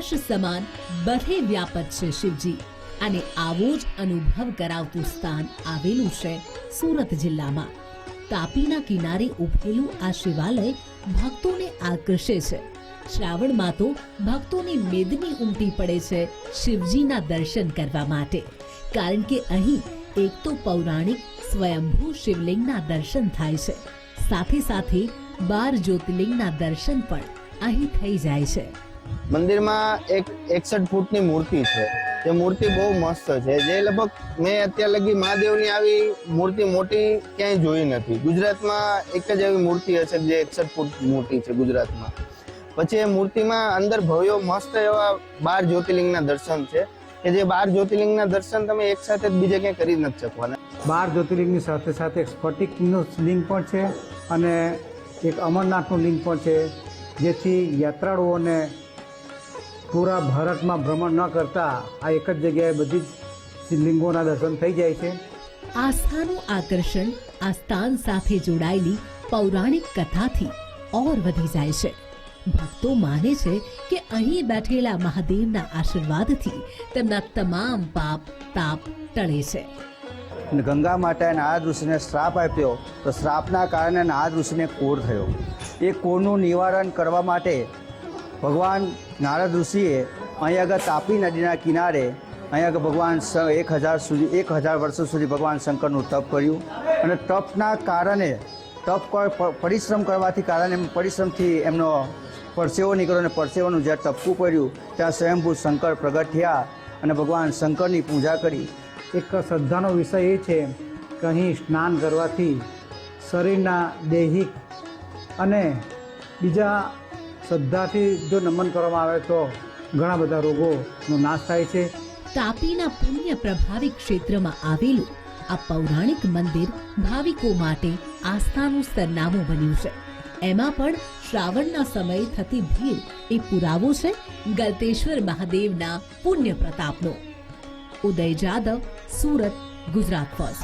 સમાન બધે વ્યાપક છે શિવજી. અને આવો જ અનુભવ કરાવતું સ્થાન આવેલું છે સુરત જિલ્લામાં. તાપીના કિનારે ઉભેલું આ શિવાલય ભક્તોને આકર્ષે છે. શ્રાવણમાં તો ભક્તોની મેદની ઉમટી પડે છે શિવજીના દર્શન કરવા માટે. કારણ કે અહીં એક તો પૌરાણિક સ્વયંભૂ શિવલિંગના દર્શન થાય છે. સાથે સાથે બાર જ્યોતિર્લિંગના દર્શન પણ અહીં થઈ જાય છે. મંદિરમાં એક એકસઠ ફૂટની મૂર્તિ છે. જે મૂર્તિ બહુ મસ્ત છે. જે લગભગ મેં અત્યાર લગી મહાદેવની આવી મૂર્તિ મોટી ક્યાંય જોઈ નથી. ગુજરાતમાં એક જ એવી મૂર્તિ હશે જે એકસઠ ફૂટ મોટી છે ગુજરાતમાં. પછી એ મૂર્તિમાં અંદર ભવ્યો મસ્ત એવા બાર જ્યોતિર્લિંગના દર્શન છે. કે જે બાર જ્યોતિર્લિંગના દર્શન તમે એક સાથે બીજે ક્યાંય કરી નથી શકવાના. બાર જ્યોતિર્લિંગની સાથે સાથે એક સ્ફટિકનું લિંગ પણ છે અને એક અમરનાથનું લિંગ પણ છે. જેથી યાત્રાળુઓને પૂરા ભારતમાં ભ્રમણ ન કરતા આ એક જ જગ્યાએ બધી જ લિંગોના દર્શન થઈ જાય છે. આસ્થાનું આકર્ષણ આ સ્થાન સાથે જોડાયેલી પૌરાણિક કથાથી ઓર વધી જાય છે. ભક્તો માને છે કે અહીં બેઠેલા મહાદેવના આશીર્વાદથી તેમના તમામ પાપ તાપ ટળે છે. ગંગા માતાએ નારદ ઋષિને શ્રાપ આપ્યો તો શ્રાપના કારણે નારદ ઋષિને કોર થયો. એ કોરનું નિવારણ કરવા માટે ભગવાન નારદ ઋષિએ અહીં આગળ તાપી નદીના કિનારે અહીં આગળ ભગવાન એક હજાર સુધી, એક હજાર વર્ષો સુધી ભગવાન શંકરનું તપ કર્યું. અને તપના કારણે, તપ પરિશ્રમ કરવાથી કારણે પરિશ્રમથી એમનો પરસેવો નીકળ્યો અને પરસેવાનું જ્યાં ટપકું પડ્યું, ત્યાં સ્વયંભૂ શંકર પ્રગટ થયા અને ભગવાન શંકરની પૂજા કરી. એક શ્રદ્ધાનો વિષય એ છે કે અહીં સ્નાન કરવાથી શરીરના દૈહિક અને બીજા શ્રદ્ધાથી જો નમન કરવામાં આવે તો ઘણા બધા રોગોનો નાશ થાય છે. તાપીના પુણ્ય પ્રભાવી ક્ષેત્રમાં આવેલું આ પૌરાણિક મંદિર ભાવિકો માટે આસ્થાનું સરનામું બન્યું છે. એમાં પણ શ્રાવણના સમયે થતી ભીડ એ પુરાવો છે ગલતેશ્વર મહાદેવના પુણ્ય પ્રતાપનો. ઉદય જાદવ, સુરત, ગુજરાત ફર્સ્ટ.